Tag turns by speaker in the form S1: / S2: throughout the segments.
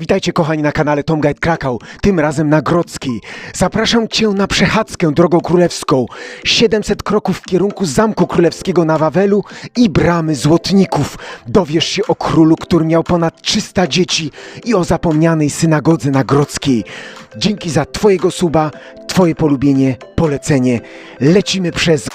S1: Witajcie kochani na kanale Tom Guide Krakał, tym razem na Grodzkiej. Zapraszam Cię na przechadzkę drogą królewską. 700 kroków w kierunku Zamku Królewskiego na Wawelu i Bramy Złotników. Dowiesz się o królu, który miał ponad 300 dzieci i o zapomnianej synagodze na Grodzkiej. Dzięki za Twojego suba, Twoje polubienie, polecenie. Lecimy przez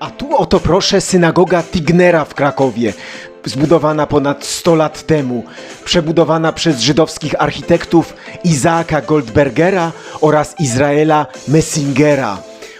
S1: A tu oto proszę synagoga Tignera w Krakowie, zbudowana ponad 100 lat temu, przebudowana przez żydowskich architektów Izaaka Goldbergera oraz Izraela Messingera.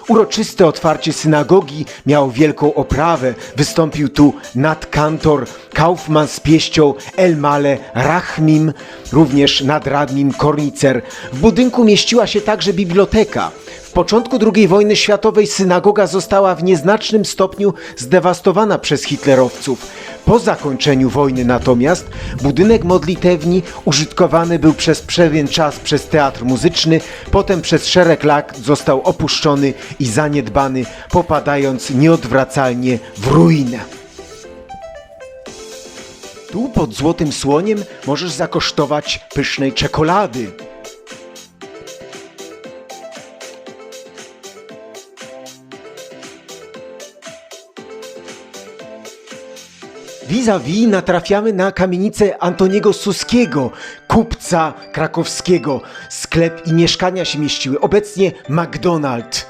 S1: Uroczyste otwarcie synagogi miało wielką oprawę. Wystąpił tu nadkantor Kaufman z pieścią Elmale Rachmim, również nadradnim Kornicer. W budynku mieściła się także biblioteka. W początku II wojny światowej synagoga została w nieznacznym stopniu zdewastowana przez hitlerowców. Po zakończeniu wojny natomiast budynek modlitewni użytkowany był przez pewien czas przez teatr muzyczny, potem przez szereg lat został opuszczony i zaniedbany, popadając nieodwracalnie w ruinę. Tu pod Złotym Słoniem możesz zakosztować pysznej czekolady. Vis-a-vis natrafiamy na kamienicę Antoniego Suskiego, kupca krakowskiego. Sklep i mieszkania się mieściły. Obecnie McDonald.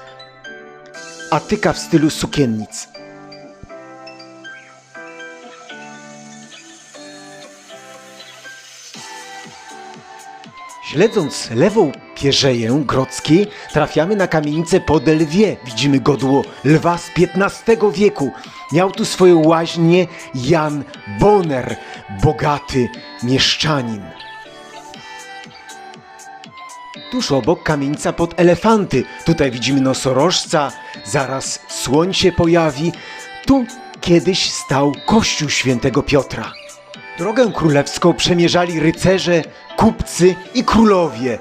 S1: Atyka w stylu sukiennic. Śledząc lewą pierzeję Grodzkiej, trafiamy na kamienicę Podelwie. Widzimy godło lwa z XV wieku. Miał tu swoją łaźnię Jan Bonner, bogaty mieszczanin. Tuż obok kamienica pod elefanty. Tutaj widzimy nosorożca, zaraz słoń się pojawi. Tu kiedyś stał kościół świętego Piotra. Drogę królewską przemierzali rycerze, kupcy i królowie.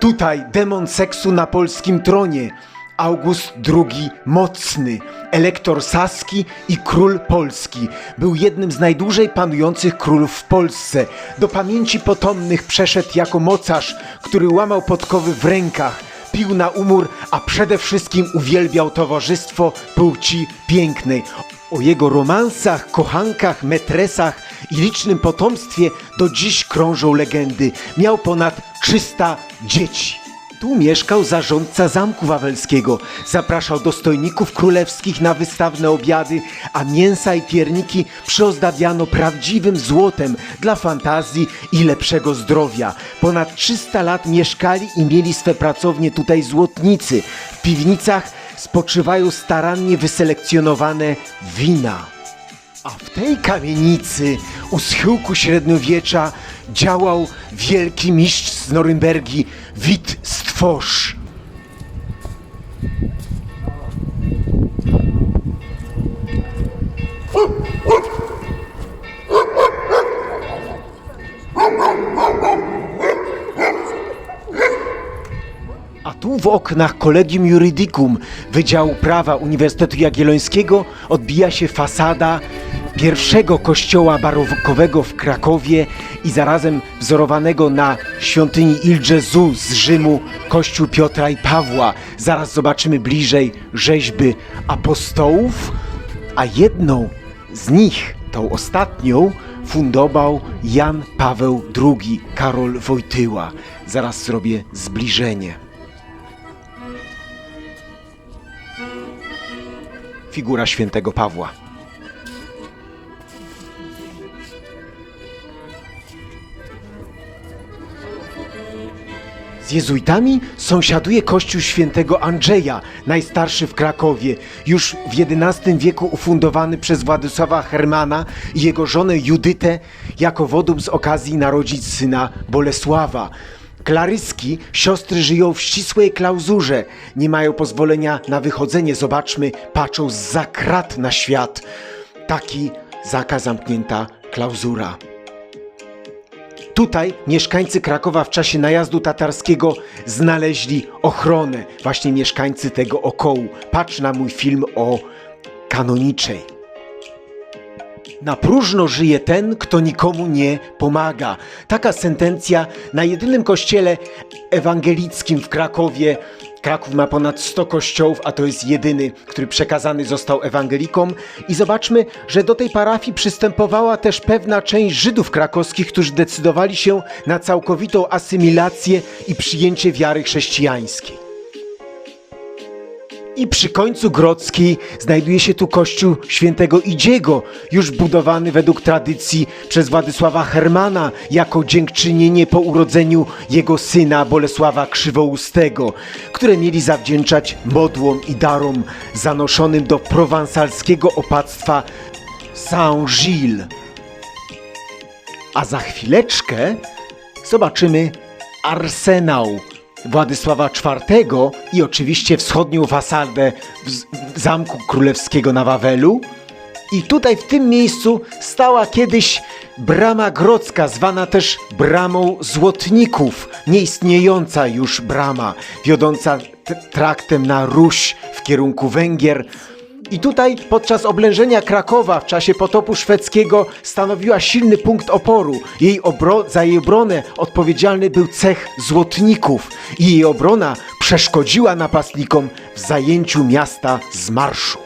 S1: Tutaj demon seksu na polskim tronie. August II Mocny, elektor saski i król polski. Był jednym z najdłużej panujących królów w Polsce. Do pamięci potomnych przeszedł jako mocarz, który łamał podkowy w rękach, pił na umór, a przede wszystkim uwielbiał towarzystwo płci pięknej. O jego romansach, kochankach, metresach i licznym potomstwie do dziś krążą legendy. Miał ponad 300 dzieci. Tu mieszkał zarządca Zamku Wawelskiego. Zapraszał dostojników królewskich na wystawne obiady, a mięsa i pierniki przyozdabiano prawdziwym złotem dla fantazji i lepszego zdrowia. Ponad 300 lat mieszkali i mieli swe pracownie tutaj złotnicy. W piwnicach spoczywają starannie wyselekcjonowane wina. A w tej kamienicy u schyłku średniowiecza działał wielki mistrz z Norymbergi, Wit Stworz. A tu w oknach Collegium Juridicum Wydziału Prawa Uniwersytetu Jagiellońskiego odbija się fasada pierwszego kościoła barokowego w Krakowie i zarazem wzorowanego na świątyni Il z Rzymu kościół Piotra i Pawła. Zaraz zobaczymy bliżej rzeźby apostołów, a jedną z nich, tą ostatnią, fundował Jan Paweł II, Karol Wojtyła. Zaraz zrobię zbliżenie. figura świętego Pawła. Z jezuitami sąsiaduje kościół świętego Andrzeja, najstarszy w Krakowie, już w XI wieku ufundowany przez Władysława Hermana i jego żonę Judytę jako wodum z okazji narodzić syna Bolesława. Klaryski, siostry żyją w ścisłej klauzurze, nie mają pozwolenia na wychodzenie. Zobaczmy, patrzą za krat na świat. Taki zakaz zamknięta klauzura. Tutaj mieszkańcy Krakowa w czasie najazdu tatarskiego znaleźli ochronę. Właśnie mieszkańcy tego okołu. Patrz na mój film o kanoniczej. Na próżno żyje ten, kto nikomu nie pomaga. Taka sentencja na jedynym kościele ewangelickim w Krakowie. Kraków ma ponad 100 kościołów, a to jest jedyny, który przekazany został ewangelikom. I zobaczmy, że do tej parafii przystępowała też pewna część Żydów krakowskich, którzy decydowali się na całkowitą asymilację i przyjęcie wiary chrześcijańskiej. I przy końcu Grodzkiej znajduje się tu kościół świętego Idziego, już budowany według tradycji przez Władysława Hermana jako dziękczynienie po urodzeniu jego syna Bolesława Krzywoustego, które mieli zawdzięczać modłom i darom zanoszonym do prowansalskiego opactwa Saint-Gilles. A za chwileczkę zobaczymy arsenał Władysława IV i oczywiście wschodnią fasadę Zamku Królewskiego na Wawelu. I tutaj w tym miejscu stała kiedyś brama grodzka, zwana też bramą złotników, nieistniejąca już brama, wiodąca traktem na Ruś w kierunku Węgier. I tutaj podczas oblężenia Krakowa w czasie potopu szwedzkiego stanowiła silny punkt oporu. Jej obro- za jej obronę odpowiedzialny był cech złotników i jej obrona przeszkodziła napastnikom w zajęciu miasta z marszu.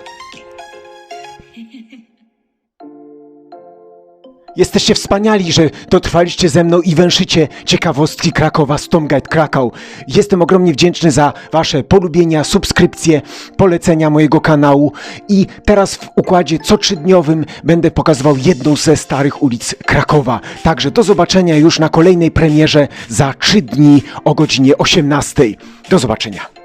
S1: Jesteście wspaniali, że dotrwaliście ze mną i węszycie ciekawostki Krakowa, Stomgate Krakał. Jestem ogromnie wdzięczny za wasze polubienia, subskrypcje, polecenia mojego kanału i teraz w układzie co trzydniowym będę pokazywał jedną ze starych ulic Krakowa. Także do zobaczenia już na kolejnej premierze za trzy dni o godzinie 18. Do zobaczenia.